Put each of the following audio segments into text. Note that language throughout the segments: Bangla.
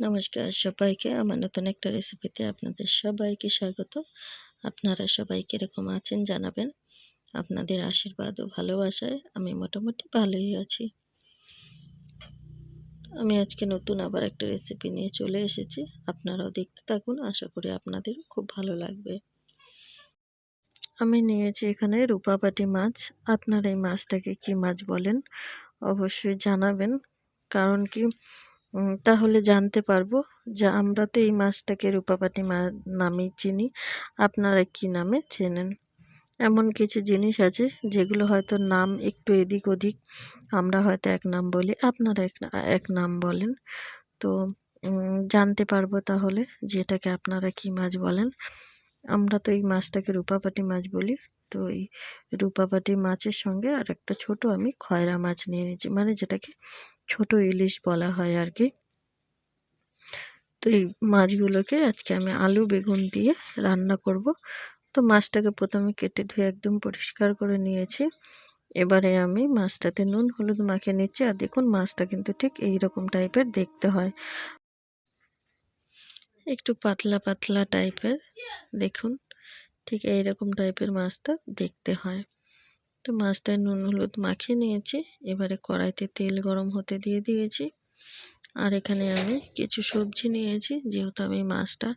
নমস্কার সবাইকে। আমার নতুন একটা রেসিপিতে আপনাদের সবাইকে স্বাগত। আপনারা সবাই কীরকম আছেন জানাবেন। আপনাদের আশীর্বাদ ও ভালোবাসায় আমি মোটামুটি ভালোই আছি। আমি আজকে নতুন আবার একটা রেসিপি নিয়ে চলে এসেছি। আপনারাও দেখতে থাকুন, আশা করি আপনাদের খুব ভালো লাগবে। আমি নিয়েছি এখানে রূপাপাটি মাছ। আপনারা এই মাছটাকে কি মাছ বলেন? অবশ্যই জানাবেন। কারণ কি তাহলে জানতে পারব যে আমরা তো এই মাছটাকে রূপাপাটি মা নামেই চিনি। আপনারা কি নামে চেনেন? এমন কিছু জিনিস আছে যেগুলো হয়তো নাম একটু এদিক ওদিক, আমরা হয়তো এক নাম বলি, আপনারা এক এক নাম বলেন। তো জানতে পারব তাহলে যে এটাকে আপনারা কি মাছ বলেন। আমরা তো এই মাছটাকে রূপাপাটি মাছ বলি। তো এই রূপাপাটি মাছের সঙ্গে আর একটা ছোট আমি খয়রা মাছ নিয়ে নিয়েছি। মানে যেটাকে ছোট ইলিশ বলা হয় আর কি তো এই মাছগুলোকে আজকে আমি আলু, বেগুন দিয়ে রান্না করব। তো মাছটাকে প্রথমে কেটে ধুয়ে একদম পরিষ্কার করে নিয়েছি। এবারে আমি মাছটাতে নুন, হলুদ মাখিয়ে নিচ্ছি। আর দেখুন মাছটা কিন্তু ঠিক এই রকম টাইপের দেখতে হয়। একটু পাতলা পাতলা টাইপের, দেখুন। ঠিক এইরকম টাইপের মাছটা দেখতে হয়। তো মাছটায় নুন, হলুদ মাখিয়ে নিয়েছি, এবারে কড়াইতে তেল গরম হতে দিয়ে দিয়েছি। আর এখানে আমি কিছু সবজি নিয়েছি, যেহেতু আমি মাছটা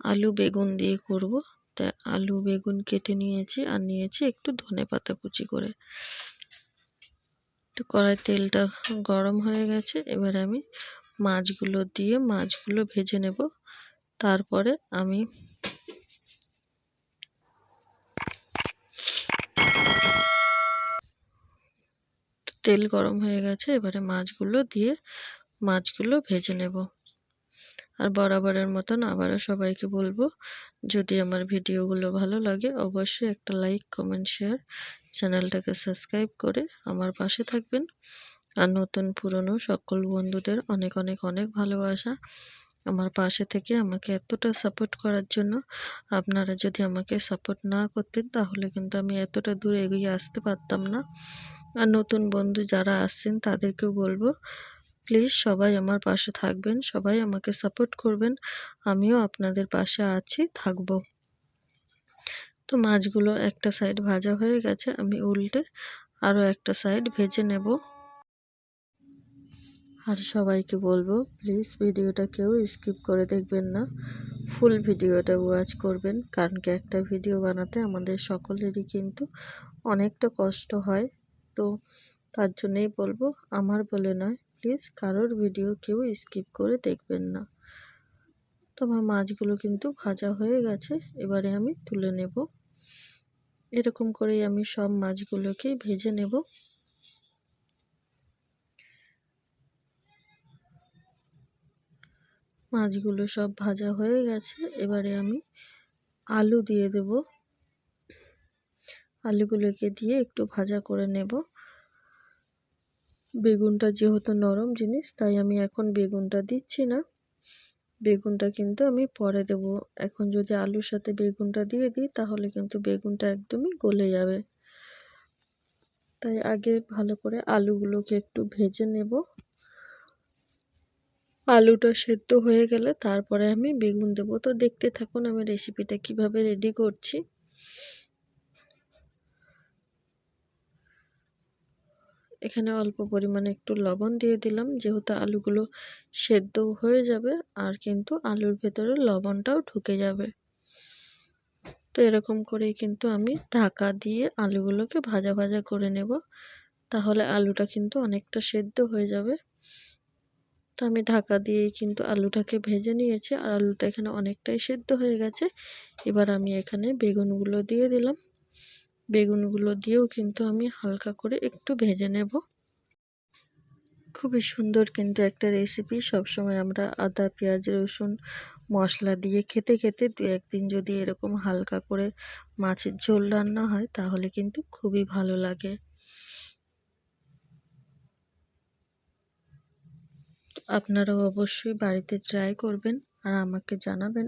আলু বেগুন দিয়ে করব তাই আলু বেগুন কেটে নিয়েছি আর নিয়েছি একটু ধনে পাতা কুচি করে। তো কড়াই তেলটা গরম হয়ে গেছে, এবার আমি মাছগুলো দিয়ে মাছগুলো ভেজে নেব। তারপরে আমি তেল গরম হয়ে গেছে, এবারে মাছগুলো দিয়ে মাছগুলো ভেজে নেব। আর বরাবরের মতন আবারও সবাইকে বলব, যদি আমার ভিডিওগুলো ভালো লাগে, অবশ্যই একটা লাইক কমেন্ট শেয়ার চ্যানেলটাকে সাবস্ক্রাইব করে আমার পাশে থাকবেন। আর নতুন পুরনো সকল বন্ধুদের অনেক অনেক অনেক ভালোবাসা আমার পাশে থেকে আমাকে এতটা সাপোর্ট করার জন্য। আপনারা যদি আমাকে সাপোর্ট না করতেন, তাহলে কিন্তু আমি এতটা দূর এগিয়ে আসতে পারতাম না। আর নতুন বন্ধু যারা আসছেন তাদেরকেও বলব প্লিজ সবাই আমার পাশে থাকবেন, সবাই আমাকে সাপোর্ট করবেন, আমিও আপনাদের পাশে আছি, থাকব। তো মাছগুলো একটা সাইড ভাজা হয়ে গেছে, আমি উল্টে আরও একটা সাইড ভেজে নেব। আর সবাইকে বলব প্লিজ ভিডিওটা কেউ স্কিপ করে দেখবেন না ফুল ভিডিওটা ওয়াচ করবেন, কারণ কি একটা ভিডিও বানাতে আমাদের সকলেরই কিন্তু অনেকটা কষ্ট হয়। তো তার জন্যেই বলব, আমার বলে নয়। প্লিজ কারোর ভিডিও কেউ স্কিপ করে দেখবেন না। তো আমার মাছগুলো কিন্তু ভাজা হয়ে গেছে, এবারে আমি তুলে নেব। এরকম করেই আমি সব মাছগুলোকে ভেজে নেব। মাছগুলো সব ভাজা হয়ে গেছে, এবারে আমি আলু দিয়ে দেব। আলুগুলোকে দিয়ে একটু ভাজা করে নেব। বেগুনটা যেহেতু নরম জিনিস, তাই আমি এখন বেগুনটা দিচ্ছি না। বেগুনটা কিন্তু আমি পরে দেব। এখন যদি আলুর সাথে বেগুনটা দিয়ে দিই, তাহলে কিন্তু বেগুনটা একদমই গলে যাবে। তাই আগে ভালো করে আলুগুলোকে একটু ভেজে নেব। আলুটা সেদ্ধ হয়ে গেলে তারপরে আমি বেগুন দেবো। তো দেখতে থাকুন আমি রেসিপিটা কীভাবে রেডি করছি। এখানে অল্প পরিমাণে একটু লবণ দিয়ে দিলাম। যেহেতু আলুগুলো সেদ্ধ হয়ে যাবে, আর কিন্তু আলুর ভেতরে লবণটাও ঢুকে যাবে। তো এরকম করেই কিন্তু আমি ঢাকা দিয়ে আলুগুলোকে ভাজা ভাজা করে নেব। তাহলে আলুটা কিন্তু অনেকটা সেদ্ধ হয়ে যাবে। তো আমি ঢাকা দিয়েই কিন্তু আলুটাকে ভেজে নিয়েছি, আর আলুটা এখানে অনেকটাই সেদ্ধ হয়ে গেছে। এবার আমি এখানে বেগুনগুলো দিয়ে দিলাম। বেগুনগুলো দিয়েও কিন্তু আমি হালকা করে একটু ভেজে নেব। খুবই সুন্দর কিন্তু একটা রেসিপি সবসময় আমরা আদা, পেঁয়াজ, রসুন মশলা দিয়ে খেতে খেতে দু একদিন যদি এরকম হালকা করে মাছের ঝোল রান্না হয়, তাহলে কিন্তু খুবই ভালো লাগে। আপনারাও অবশ্যই বাড়িতে ট্রাই করবেন আর আমাকে জানাবেন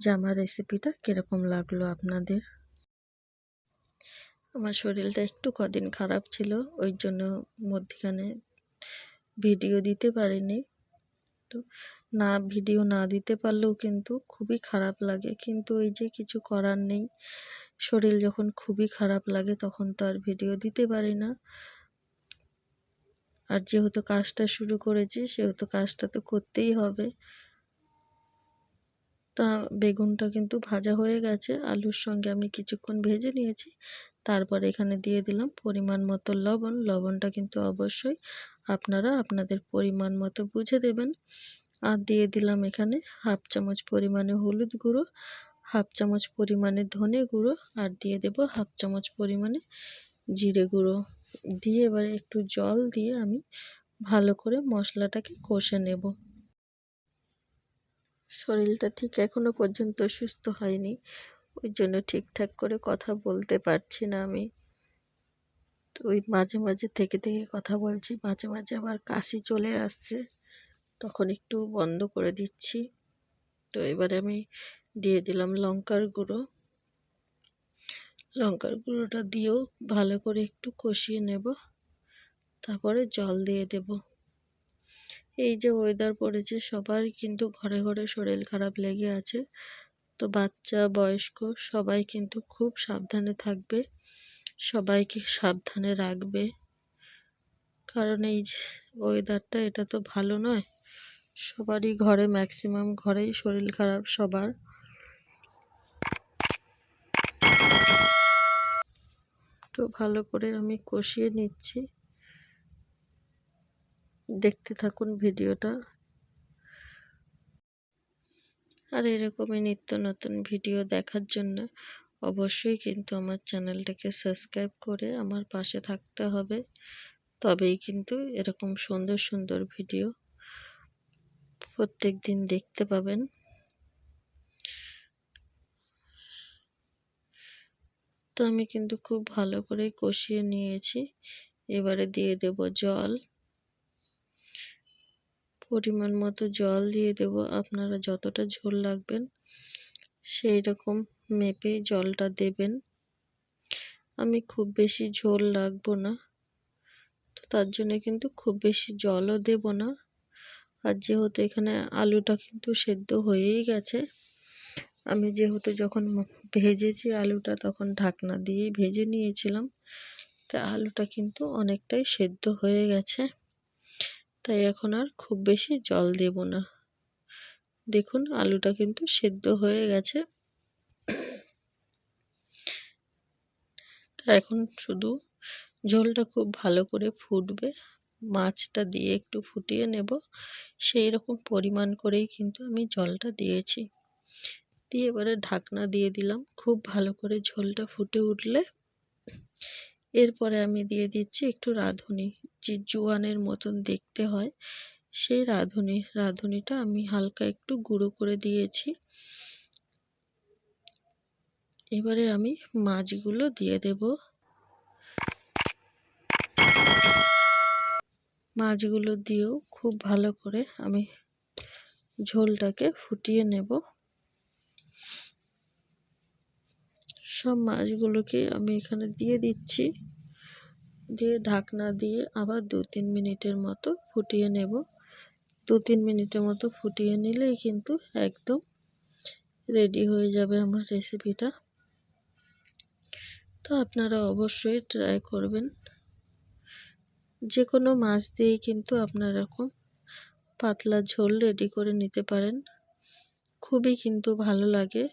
যে আমার রেসিপিটা কীরকম লাগল আপনাদের। আমার শরীরটা একটু কদিন খারাপ ছিল, ওই জন্য মধ্যখানে ভিডিও দিতে পারিনি। তো না, ভিডিও না দিতে পারলেও কিন্তু খুবই খারাপ লাগে। কিন্তু ওই যে কিছু করার নেই, শরীর যখন খুবই খারাপ লাগে তখন তো আর ভিডিও দিতে পারি না। আর যেহেতু কাজটা শুরু করেছি, সেহেতু কাজটা তো করতেই হবে। তা বেগুনটা কিন্তু ভাজা হয়ে গেছে, আলুর সঙ্গে আমি কিছুক্ষণ ভেজে নিয়েছি। তারপর এখানে দিয়ে দিলাম পরিমাণ মতো লবণ। লবণটা কিন্তু অবশ্যই আপনারা আপনাদের পরিমাণ মতো বুঝে দেবেন। আর দিয়ে দিলাম এখানে হাফ চামচ পরিমাণে হলুদ গুঁড়ো, হাফ চামচ পরিমাণে ধনে গুঁড়ো, আর দিয়ে দেব হাফ চামচ পরিমাণে জিরে গুঁড়ো। দিয়ে এবারে একটু জল দিয়ে আমি ভালো করে মশলাটাকে কষে নেব। শরীরটা ঠিক এখনও পর্যন্ত সুস্থ হয়নি। ওই জন্য ঠিকঠাক করে কথা বলতে পারছি না আমি। তো ওই মাঝে মাঝে থেকে থেকে কথা বলছি, মাঝে মাঝে আবার কাশি চলে আসছে, তখন একটু বন্ধ করে দিচ্ছি। তো এবারে আমি দিয়ে দিলাম লঙ্কার গুঁড়ো। লঙ্কার গুঁড়োটা দিয়েও ভালো করে একটু কষিয়ে নেব, তারপরে জল দিয়ে দেব। এই যে ওয়েদার পড়েছে, সবার কিন্তু ঘরে ঘরে শরীর খারাপ লেগে আছে। তো বাচ্চা, বয়স্ক সবাই কিন্তু খুব সাবধানে থাকবে। সবাইকে সাবধানে রাখবে। কারণ এই যে ওয়েদারটা এটা তো ভালো নয়। সবারই ঘরে ম্যাক্সিমাম ঘরেই শরীর খারাপ সবার। তো ভালো করে আমি কষিয়ে নিচ্ছি। দেখতে থাকুন ভিডিওটা আর এরকমই নিত্য নতুন ভিডিও দেখার জন্য অবশ্যই কিন্তু আমার চ্যানেলটাকে সাবস্ক্রাইব করে আমার পাশে থাকতে হবে। তবেই কিন্তু এরকম সুন্দর সুন্দর ভিডিও প্রত্যেক দিন দেখতে পাবেন। তো আমি কিন্তু খুব ভালো করে কষিয়ে নিয়েছি। এবারে দিয়ে দেব জল। পরিমাণ মতো জল দিয়ে দেব। আপনারা যতটা ঝোল লাগবেন সেই রকম মেপে জলটা দেবেন। আমি খুব বেশি ঝোল রাখব না, তো তার জন্য কিন্তু খুব বেশি জলও দেব না। আর যেহেতু এখানে আলুটা কিন্তু সেদ্ধ হয়েই গেছে, আমি যেহেতু যখন ভেজেছি আলুটা তখন ঢাকনা দিয়েই ভেজে নিয়েছিলাম, তা আলুটা কিন্তু অনেকটাই সেদ্ধ হয়ে গেছে। তাই এখন আর খুব বেশি জল দেব না। দেখুন, আলুটা কিন্তু সেদ্ধ হয়ে গেছে। এখন শুধু ঝোলটা খুব ভালো করে ফুটবে। মাছটা দিয়ে একটু ফুটিয়ে নেব। সেই রকম পরিমাণ করেই কিন্তু আমি জলটা দিয়েছি। দিয়ে এবারে ঢাকনা দিয়ে দিলাম। খুব ভালো করে ঝোলটা ফুটে উঠলে এরপরে আমি দিয়ে দিচ্ছি একটু রাঁধুনি। যে জোয়ানের মতন দেখতে হয়, সেই রাঁধুনি। রাঁধুনিটা আমি হালকা একটু গুঁড়ো করে দিয়েছি। এবারে আমি মাছগুলো দিয়ে দেব। মাছগুলো দিয়েও খুব ভালো করে আমি ঝোলটাকে ফুটিয়ে নেব। সব মাছগুলোকে আমি এখানে দিয়ে দিচ্ছি। দিয়ে ঢাকনা দিয়ে আবার দু তিন মিনিটের মতো ফুটিয়ে নেব। দু তিন মিনিটের মতো ফুটিয়ে নিলেই কিন্তু একদম রেডি হয়ে যাবে আমার রেসিপিটা। তো আপনারা অবশ্যই ট্রাই করবেন। যে কোনো মাছ দিয়েই কিন্তু আপনারা এরকম পাতলা ঝোল রেডি করে নিতে পারেন। খুবই কিন্তু ভালো লাগে।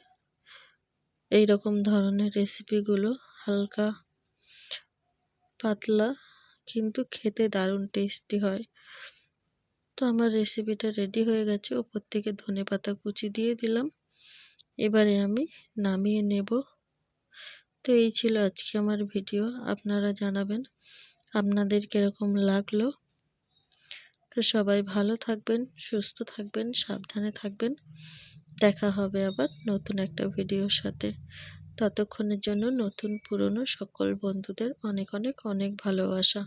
এই রকম ধরনের রেসিপিগুলো হালকা পাতলা কিন্তু খেতে দারুণ টেস্টি হয়। তো আমার রেসিপিটা রেডি হয়ে গেছে ওপর থেকে ধনে পাতা কুচি দিয়ে দিলাম। এবারে আমি নামিয়ে নেব। তো এই ছিল আজকে আমার ভিডিও আপনারা জানাবেন আপনাদের কীরকম লাগল। তো সবাই ভালো থাকবেন, সুস্থ থাকবেন, সাবধানে থাকবেন। দেখা হবে আবার নতুন একটা ভিডিওর সাথে। ততক্ষণের জন্য নতুন পুরনো সকল বন্ধুদের অনেক অনেক অনেক ভালোবাসা।